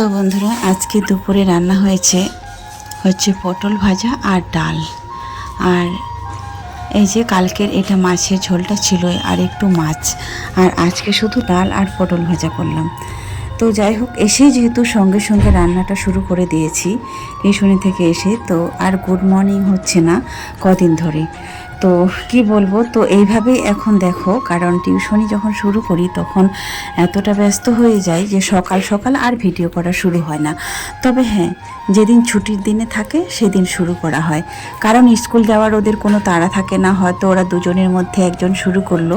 তো বন্ধুরা, আজকে দুপুরে রান্না হয়েছে হচ্ছে পটল ভাজা আর ডাল। আর এই যে কালকের এটা মাছের ঝোলটা ছিল আর একটু মাছ। আর আজকে শুধু ডাল আর পটল ভাজা করলাম। তো যাই হোক, এসে যেহেতু সঙ্গে সঙ্গে রান্নাটা শুরু করে দিয়েছি, টিউশনি থেকে এসে, তো আর গুড মর্নিং হচ্ছে না কদিন ধরে। তো কি বলব? তো এইভাবেই এখন দেখো, কারণ টিউশনি যখন শুরু করি তখন এতটা ব্যস্ত হয়ে যায় যে সকাল সকাল আর ভিডিও করা শুরু হয় না। তবে হ্যাঁ যেদিন ছুটির দিনে থাকে সেদিন শুরু করা হয়। কারণ স্কুল যাওয়ার ওদের কোনো তাড়া থাকে না, হয়তো ওরা দুজনের মধ্যে একজন শুরু করল,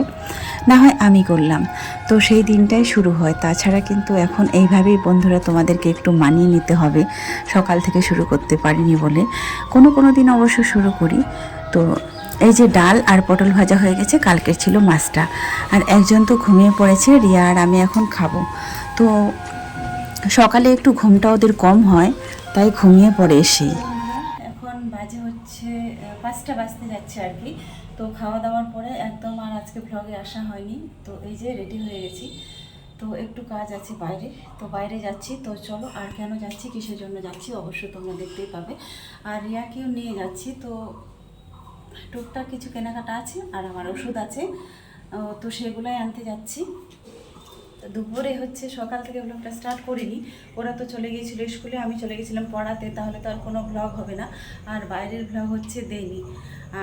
না হয় আমি করলাম। তো সেই দিনটাই শুরু হয়। তাছাড়া কিন্তু এখন এইভাবেই বন্ধুরা তোমাদেরকে একটু মানিয়ে নিতে হবে, সকাল থেকে শুরু করতে পারিনি বলে। কোনো কোনো দিন অবশ্য শুরু করি। তো এই যে ডাল আর পটল ভাজা হয়ে গেছে, কালকের ছিল মাছটা। আর একজন তো ঘুমিয়ে পড়েছে, রিয়া আর আমি এখন খাব। তো সকালে একটু ঘুমটা ওদের কম হয়, তাই ঘুমিয়ে পড়ে এসেই। এখন বাজে হচ্ছে পাঁচটা বাজতে যাচ্ছে আর কি। তো খাওয়া দাওয়ার পরে একদম আর আজকে ভ্লগে আসা হয়নি। তো এই যে রেডি হয়ে গেছি। তো একটু কাজ আছে বাইরে। তো বাইরে যাচ্ছি। তো চলো আর কেন যাচ্ছি, কিসের জন্য যাচ্ছি, অবশ্যই তোমরা দেখতেই পাবে। আর রিয়াকেও নিয়ে যাচ্ছি। তো টুকটাক কিছু কেনাকাটা আছে আর আমার ওষুধ আছে। তো সেগুলোই আনতে যাচ্ছি। দুপুরে হচ্ছে সকাল থেকে ব্লগটা স্টার্ট করিনি। ওরা তো চলে গিয়েছিল স্কুলে, আমি চলে গেছিলাম পড়াতে, তাহলে তো আর কোনো ব্লগ হবে না। আর বাইরের ব্লগ হচ্ছে দেয়নি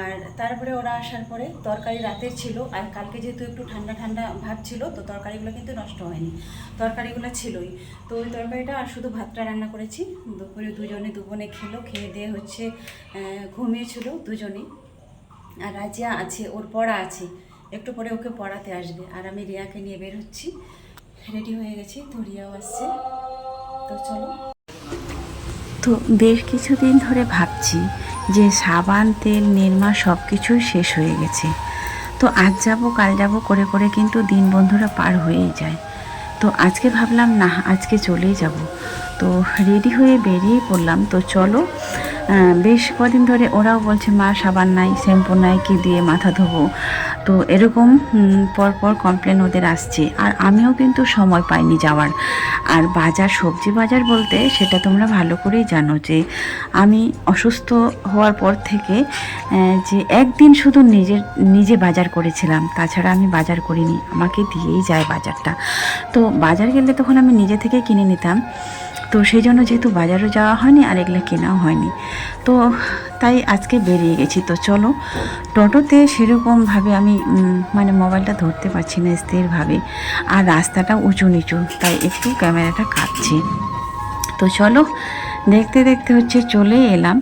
আর তারপরে ওরা আসার পরে তরকারি রাতের ছিল, আর কালকে যেহেতু একটু ঠান্ডা ঠান্ডা ভাব ছিল, তো তরকারিগুলো কিন্তু নষ্ট হয়নি। তরকারিগুলো ছিলই। তো ওই তরকারিটা আর শুধু ভাতটা রান্না করেছি। দুপুরে দুজনে, দুবনে খেলো, খেয়ে দিয়ে হচ্ছে ঘুমিয়েছিল দুজনেই। আর রাজিয়া আছে, ওর পড়া আছে। একটু পরে ওকে পড়াতে আসবে। আর আমি রিয়াকে নিয়ে বের হচ্ছি। রেডি হয়ে গেছি, তো রিয়াও আসছে। তো চলো। তো বেশ কিছুদিন ধরে ভাবছি যে সাবান, তেল, নির্মা সব কিছুই শেষ হয়ে গেছে। তো আজ যাব, কাল যাব, করে করে কিন্তু দিন বন্ধুরা পার হয়েই যায়। তো আজকে ভাবলাম, না, আজকে চলেই যাব। তো রেডি হয়ে বেরিয়ে পড়লাম। তো চলো বেশ কদিন ধরে ওরাও বলছে, মা, সাবান নাই, শ্যাম্পু নাই, কি দিয়ে মাথা ধোবো? তো এরকম পরপর কমপ্লেন ওদের আসছে। আর আমিও কিন্তু সময় পাইনি যাওয়ার। আর বাজার, সবজি বাজার বলতে সেটা তোমরা ভালো করেই জানো যে, আমি অসুস্থ হওয়ার পর থেকে যে একদিন শুধু নিজের, নিজে বাজার করেছিলাম। তাছাড়া আমি বাজার করিনি। আমাকে দিয়েই যায় বাজারটা। তো বাজার গেলে তখন আমি নিজে থেকে কিনে নিতাম। তো সেই জন্য যেহেতু বাজারও যাওয়া হয়নি, আর এগুলো কেনাও হয়নি। তো তাই আজকে বেরিয়ে গেছি। তো চলো, টোটোতে সেরকমভাবে আমি মানে মোবাইলটা ধরতে পারছি না স্থিরভাবে, আর রাস্তাটা উঁচু নিচু, তাই একটু ক্যামেরাটা কাঁপছে। তো চলো, দেখতে দেখতে হচ্ছে চলে এলাম।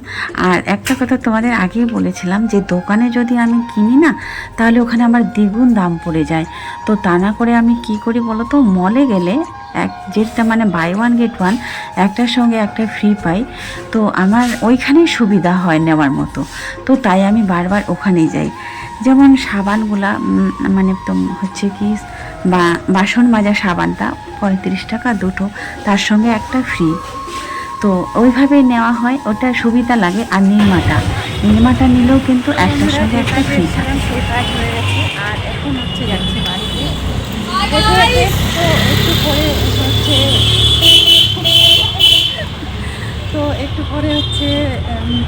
আর একটা কথা তোমাদের আগেই বলেছিলাম যে, দোকানে যদি আমি কিনি না, তাহলে ওখানে আমার দ্বিগুণ দাম পড়ে যায়। তো তা না করে আমি কি করি বলো তো মলে গেলে এক যেটা মানে বাই ওয়ান গেট ওয়ান একটার সঙ্গে একটা ফ্রি পাই। তো আমার ওইখানেই সুবিধা হয় নেওয়ার মতো। তো তাই আমি বারবার ওখানেই যাই। যেমন সাবানগুলা মানে তো হচ্ছে কি, বা বাসন মাজা সাবানটা পঁয়ত্রিশ টাকা দুটো, তার সঙ্গে একটা ফ্রি তো ওইভাবেই নেওয়া হয়, ওটা সুবিধা লাগে। আর নির্মাটা নির্মাটা নিলেও কিন্তু একটার সঙ্গে একটা ফ্রি থাকে। আর এখন হচ্ছে যাচ্ছে একটু পরে হচ্ছে তো একটু পরে হচ্ছে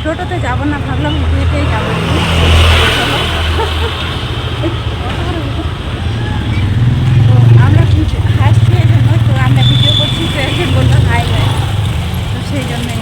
টোটোতে যাব না, ভাবলাম হেঁটেই যাব। তো আমরা হাসছি তো আমরা ভিডিও করছি, তো একজন বলল হাই তো সেই জন্যে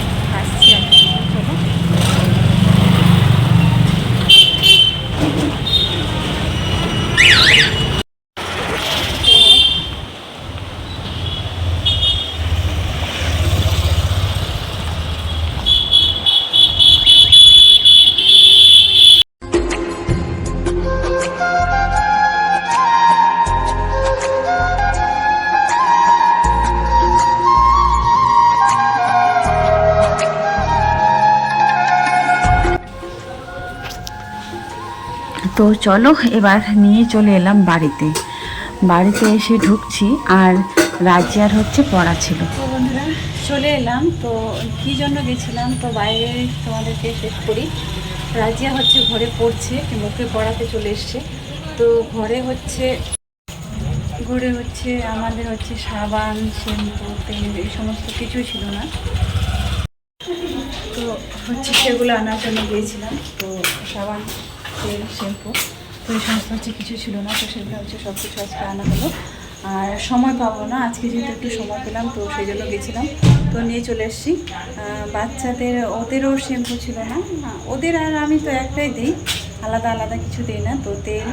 তো চলো, এবার নিয়ে চলে এলাম বাড়িতে। বাড়িতে এসে ঢুকছি, আর রাজিয়ার হচ্ছে পড়া ছিল। তো বন্ধুরা, চলে এলাম। তো কী জন্য গেছিলাম? তো বাইরে তোমাদেরকে শেষ করি। রাজিয়া হচ্ছে ঘরে পড়ছে মুখে পড়াতে চলে এসছে। তো ঘরে হচ্ছে ঘরে হচ্ছে আমাদের হচ্ছে সাবান, শ্যাম্পু, তেল, এই সমস্ত কিছুই ছিল না। তো হচ্ছে সেগুলো আনার জন্য গিয়েছিলাম। তো সাবান তেল, শ্যাম্পু। তো এই সমস্ত হচ্ছে কিছু ছিল না, তো সেগুলো হচ্ছে সব কিছু আজকে আনা হলো। আর সময় পাবো না, আজকে যেহেতু একটু সময় পেলাম, তো সেই জন্য গেছিলাম। তো নিয়ে চলে এসেছি। বাচ্চাদের, ওদেরও শ্যাম্পু ছিল না। ওদের আর আমি তো একটাই দিই। আলাদা আলাদা কিছু দিই না। তো তেল,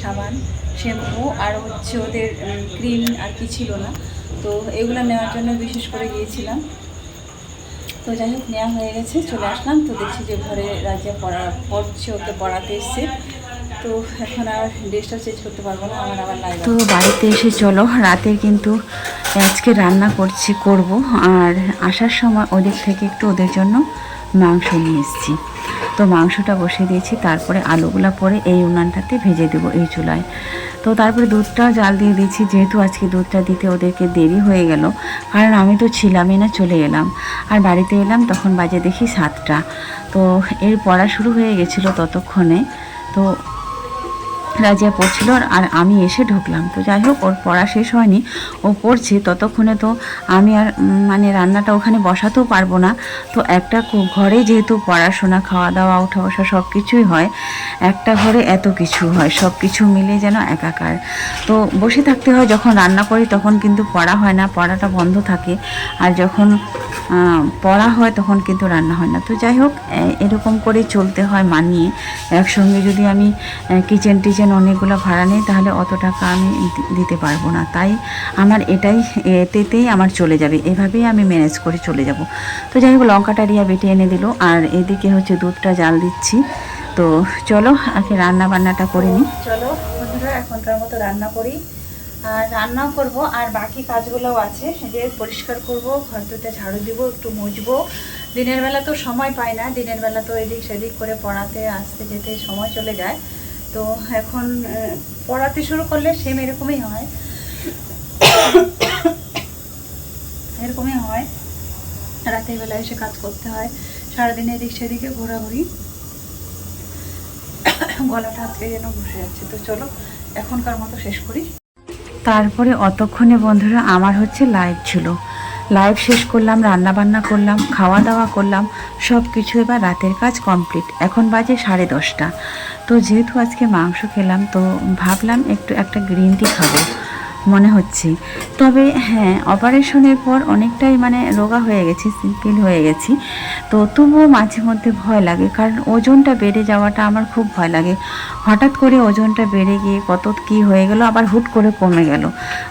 সাবান, শ্যাম্পু আর হচ্ছে ওদের ক্রিম আর কি ছিল না। তো এগুলো নেওয়ার জন্য বিশেষ করে গিয়েছিলাম। তো যাই হোক নেওয়া হয়ে গেছে চলে আসলাম। তো দেখছি যে ঘরে রাজিয়া পড়া পড়ছে ওকে পড়াতে এসছে। তো এখন আর ড্রেসটা চেঞ্জ করতে পারব না আমার আবার লাগে তো বাড়িতে এসে চলো রাতে কিন্তু আজকে রান্না করছি করব। আর আসার সময় ওদের থেকে একটু ওদের জন্য মাংস নিয়ে এসেছি। তো মাংসটা বসিয়ে দিয়েছি, তারপরে আলুগুলো পরে এই উনানটাতে ভেজে দেবো এই চুলায়। তো তারপরে দুধটাও জাল দিয়ে দিয়েছি, যেহেতু আজকে দুধটা দিতে ওদেরকে দেরি হয়ে গেল, কারণ আমি তো ছিলামই না, চলে এলাম। আর বাড়িতে এলাম, তখন বাজে দেখি সাতটা। তো এর পড়া শুরু হয়ে গেছিল ততক্ষণে। তো রাজিয়া পড়ছিল আর আমি এসে ঢুকলাম। তো যাই হোক, ওর পড়া শেষ হয়নি। ও পড়ছে, ততক্ষণে তো আমি আর মানে রান্নাটা ওখানে বসাতেও পারব না। তো একটা ঘরে যেহেতু পড়াশোনা খাওয়া দাওয়া ওঠা বসা সব কিছুই হয়, একটা ঘরে এত কিছু হয় সব কিছু মিলে যেন একাকার। তো বসে থাকতে হয়, যখন রান্না করি তখন কিন্তু পড়া হয় না, পড়াটা বন্ধ থাকে। আর যখন পড়া হয় তখন কিন্তু রান্না হয় না। তো যাই হোক এরকম করে চলতে হয় মানিয়ে। একসঙ্গে যদি আমি কিচেন টিচেন অনেকগুলো ভাড়া নেই, তাহলে অত টাকা আমি দিতে পারব না। তাই আমার এটাই এতেতেই আমার চলে যাবে। এভাবেই আমি ম্যানেজ করে চলে যাব। তো যাই হোক, লঙ্কাটা রিয়া বেটে এনে দিল। আর এদিকে হচ্ছে দুধটা জাল দিচ্ছি। তো চলো, আগে রান্না বান্নাটা করে নিই। চলো, বন্ধুরা, এখনকার মতো রান্না করি। আর রান্নাও করব, আর বাকি কাজগুলোও আছে। যে পরিষ্কার করব, ঘর দুটো ঝাড়ু দিব, একটু মুছবো। দিনের বেলা তো সময় পাই না। দিনের বেলা তো এদিক সেদিক করে পড়াতে, আসতে যেতে সময় চলে যায়। তো এখন পড়াতে শুরু করলে সেম এরকমই হয়। এরকমই হয়। রাতের বেলা এসে কাজ করতে হয়। সারাদিন এদিক সেদিকে ঘোরাঘুরি। গলাটা আজকে যেন বসে যাচ্ছে। তো চলো, এখনকার মতো শেষ করি। তারপরে অতক্ষণে বন্ধুরা, আমার হচ্ছে লাইভ ছিল। লাইভ শেষ করলাম রান্না বান্না করলাম খাওয়া দাওয়া করলাম সব কিছু এবার রাতের কাজ কমপ্লিট। এখন বাজে সাড়ে দশটা। তো যেহেতু আজকে মাংস খেলাম, তো ভাবলাম একটু একটা গ্রিন টি খাব। মনে হচ্ছে। তবে হ্যাঁ অপারেশনের পর অনেকটাই মানে রোগা হয়ে গেছি, সিম্পিল হয়ে গেছি। তো তবুও মাঝে মধ্যে ভয় লাগে, কারণ ওজনটা বেড়ে যাওয়াটা আমার খুব ভয় লাগে। হঠাৎ করে ওজনটা বেড়ে গিয়ে কত কি হয়ে গেল, আবার হুট করে কমে গেল।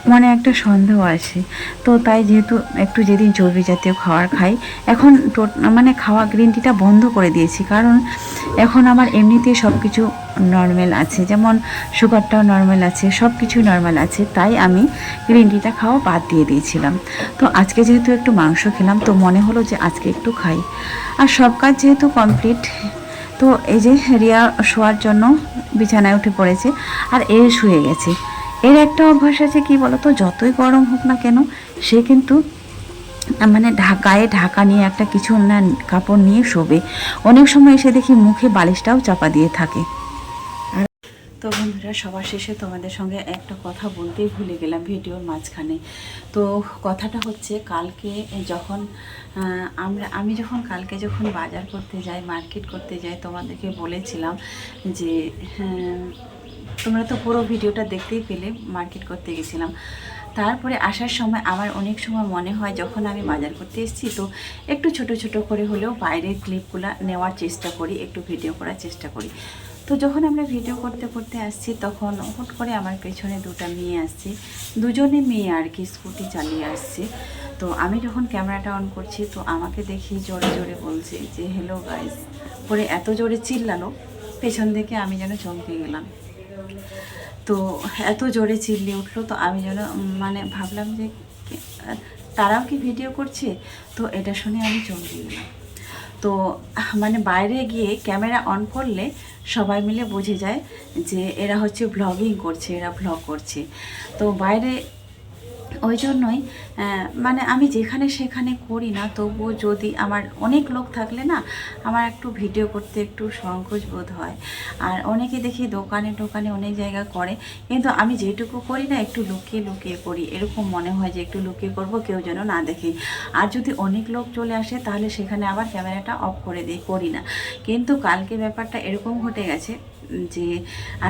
মনে একটা সন্দেহ আসে। তো তাই যেহেতু একটু যেদিন চর্বি জাতীয় খাবার খাই, এখন মানে খাওয়া গ্রিন টিটা বন্ধ করে দিয়েছি। কারণ এখন আমার এমনিতেই সব কিছু নর্মাল আছে। যেমন সুগারটাও নর্মাল আছে সব কিছু নর্মাল আছে। তাই আমি গ্রিন টিটা খাওয়া বাদ দিয়ে দিয়েছিলাম। তো আজকে যেহেতু একটু মাংস খেলাম, তো মনে হলো যে আজকে একটু খাই। আর সব কাজ যেহেতু কমপ্লিট তো এই যে রিয়া শোয়ার জন্য বিছানায় উঠে পড়েছে আর এ শুয়ে গেছে। এর একটা অভ্যাস আছে কি বলতো, যতই গরম হোক না কেন, সে কিন্তু মানে ঢা- গায়ে ঢাকা নিয়ে একটা কিছু না কাপড় নিয়ে শোবে। অনেক সময় এসে দেখি মুখে বালিশটাও চাপা দিয়ে থাকে। তো বন্ধুরা সবার শেষে তোমাদের সঙ্গে একটা কথা বলতেই ভুলে গেলাম ভিডিওর মাঝখানে। তো কথাটা হচ্ছে কালকে যখন আমরা আমি যখন কালকে যখন বাজার করতে যাই মার্কেট করতে যাই তোমাদেরকে বলেছিলাম যে হ্যাঁ, তোমরা তো পুরো ভিডিওটা দেখতেই পেলে মার্কেট করতে গেছিলাম। তারপরে আসার সময় আমার অনেক সময় মনে হয় যখন আমি বাজার করতে এসেছি তো একটু ছোট ছোট করে হলেও বাইরের ক্লিপগুলো নেওয়ার চেষ্টা করি একটু ভিডিও করার চেষ্টা করি। তো যখন আমরা ভিডিও করতে করতে আসছি, তখন হুট করে আমার পেছনে দুটো মেয়ে আসছে। দুজনে মেয়ে আর কি স্কুটি চালিয়ে আসছে। তো আমি যখন ক্যামেরাটা অন করছি, তো আমাকে দেখি জোরে জোরে বলছে যে হ্যালো গাইস পরে এত জোরে চিল্লালো, পেছন থেকে আমি যেন চমকে গেলাম। তো এত জোরে চিল্লিয়ে উঠল, তো আমি যেন মানে ভাবলাম যে তারাও কি ভিডিও করছে? তো এটা শুনে আমি চমকে গেলাম। তো মানে বাইরে গিয়ে ক্যামেরা অন করলে সবাই মিলে বুঝে যায় যে এরা হচ্ছে ব্লগিং করছে এরা ভ্লগ করছে। তো বাইরে ওই জন্যই মানে আমি যেখানে সেখানে করি না, তবুও যদি আমার অনেক লোক থাকলে না, আমার একটু ভিডিও করতে একটু সংকোচ বোধ হয়। আর অনেকে দেখি দোকানে টোকানে অনেক জায়গা করে, কিন্তু আমি যেটুকু করি না, একটু লুকিয়ে লুকিয়ে করি। এরকম মনে হয় যে একটু লুকিয়ে করব, কেউ যেন না দেখে। আর যদি অনেক লোক চলে আসে, তাহলে সেখানে আবার ক্যামেরাটা অফ করে দিই, করি না। কিন্তু কালকে ব্যাপারটা এরকম ঘটে গেছে যে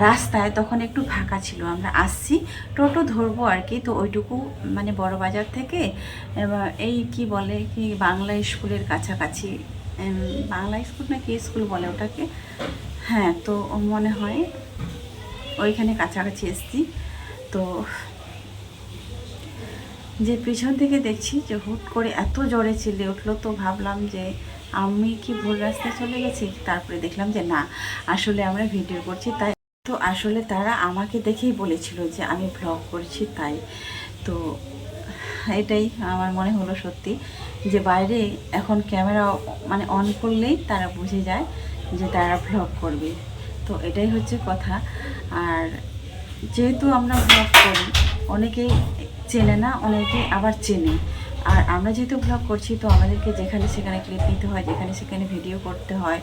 রাস্তায় তখন একটু ফাঁকা ছিল, আমরা আসছি, টোটো ধরবো আর কি, তো ওইটুকু মানে বড় বাজার থেকে এই কি বলে কি বাংলা স্কুলের কাছাকাছি বাংলা স্কুল না কি স্কুল বলে ওটাকে? হ্যাঁ তো মনে হয় ওইখানে কাছাকাছি এসছি, তো যে পিছন থেকে দেখছি যে হুট করে এত জোরে চিল্লে উঠল, তো ভাবলাম যে আমি কি ভুল রাস্তায় চলে গেছি? তারপরে দেখলাম যে না, আসলে আমরা ভিডিও করছি, তাই তো আসলে তারা আমাকে দেখেই বলেছিল যে আমি ব্লগ করছি তাই। তো এটাই আমার মনে হলো সত্যি যে বাইরে এখন ক্যামেরা মানে অন করলেই তারা বুঝে যায় যে তারা ভ্লগ করবে। তো এটাই হচ্ছে কথা। আর যেহেতু আমরা ভ্লগ করি, অনেকেই চেনে না, অনেকেই আবার চেনে। আর আমরা যেহেতু ভ্লগ করছি, তো আমাদেরকে যেখানে সেখানে ক্লিপ নিতে হয়, যেখানে সেখানে ভিডিও করতে হয়,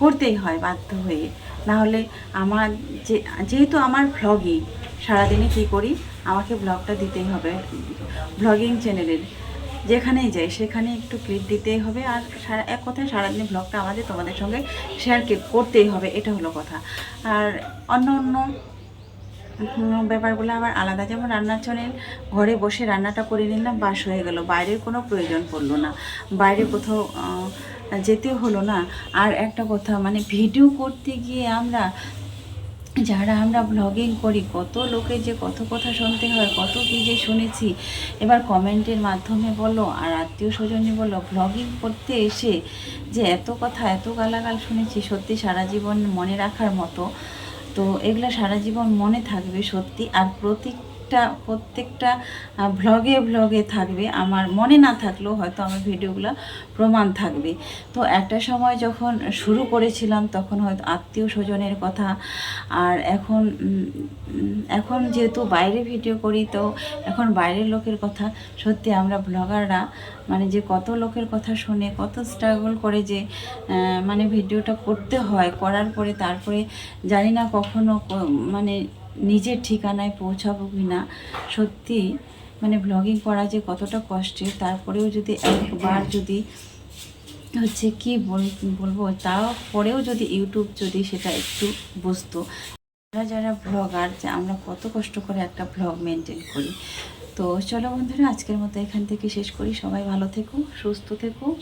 করতেই হয় বাধ্য হয়ে। না হলে আমার যে, যেহেতু আমার ভ্লগই সারাদিনে কী করি? আমাকে ব্লগটা দিতেই হবে ব্লগিং চ্যানেলের যেখানেই যাই, সেখানে একটু ক্লিপ দিতেই হবে আর সারা, এক কথায় সারাদিনে ব্লগটা আমাদের তোমাদের সঙ্গে শেয়ার করতেই হবে, এটা হলো কথা। আর অন্য অন্য ব্যাপারগুলো আবার আলাদা। যেমন রান্নার চ্যানেল ঘরে বসে রান্নাটা করে নিলাম, বাস হয়ে গেল। বাইরের কোনো প্রয়োজন পড়ল না। বাইরে কোথাও যেতে হলো না। আর একটা কথা মানে ভিডিও করতে গিয়ে আমরা, যারা আমরা ব্লগিং করি, কত লোকের যে কত কথা শুনতে হয়, কত কী যে শুনেছি, এবার কমেন্টের মাধ্যমে বলো, আর আত্মীয় স্বজনে বলো ব্লগিং করতে এসে যে এত কথা, এত গালাগাল শুনেছি, সত্যি সারা জীবন মনে রাখার মতো তো এগুলো সারা জীবন মনে থাকবে সত্যি। আর প্রত্যেকটা প্রত্যেকটা ভ্লগে ভ্লগে থাকবে। আমার মনে না থাকলেও হয়তো আমার ভিডিওগুলো প্রমাণ থাকবে। তো একটা সময় যখন শুরু করেছিলাম, তখন হয়তো আত্মীয় স্বজনের কথা। আর এখন এখন যেহেতু বাইরে ভিডিও করি, তো এখন বাইরের লোকের কথা। সত্যি আমরা ব্লগাররা মানে যে কত লোকের কথা শুনে, কত স্ট্রাগল করে যে মানে ভিডিওটা করতে হয়, করার পরে তারপরে জানি না কখনো মানে নিজের ঠিকানায় পৌঁছাবো কি না সত্যি মানে ব্লগিং করা যে কতটা কষ্টের, তারপরেও যদি একবার যদি হচ্ছে কি বল- বলব, তারপরেও যদি ইউটিউব যদি সেটা একটু বুঝতো। আমরা যারা ব্লগার যে আমরা কত কষ্ট করে একটা ব্লগ মেনটেন করি। তো চলো বন্ধুরা, আজকের মতো এখান থেকে শেষ করি। সবাই ভালো থেকো, সুস্থ থেকো।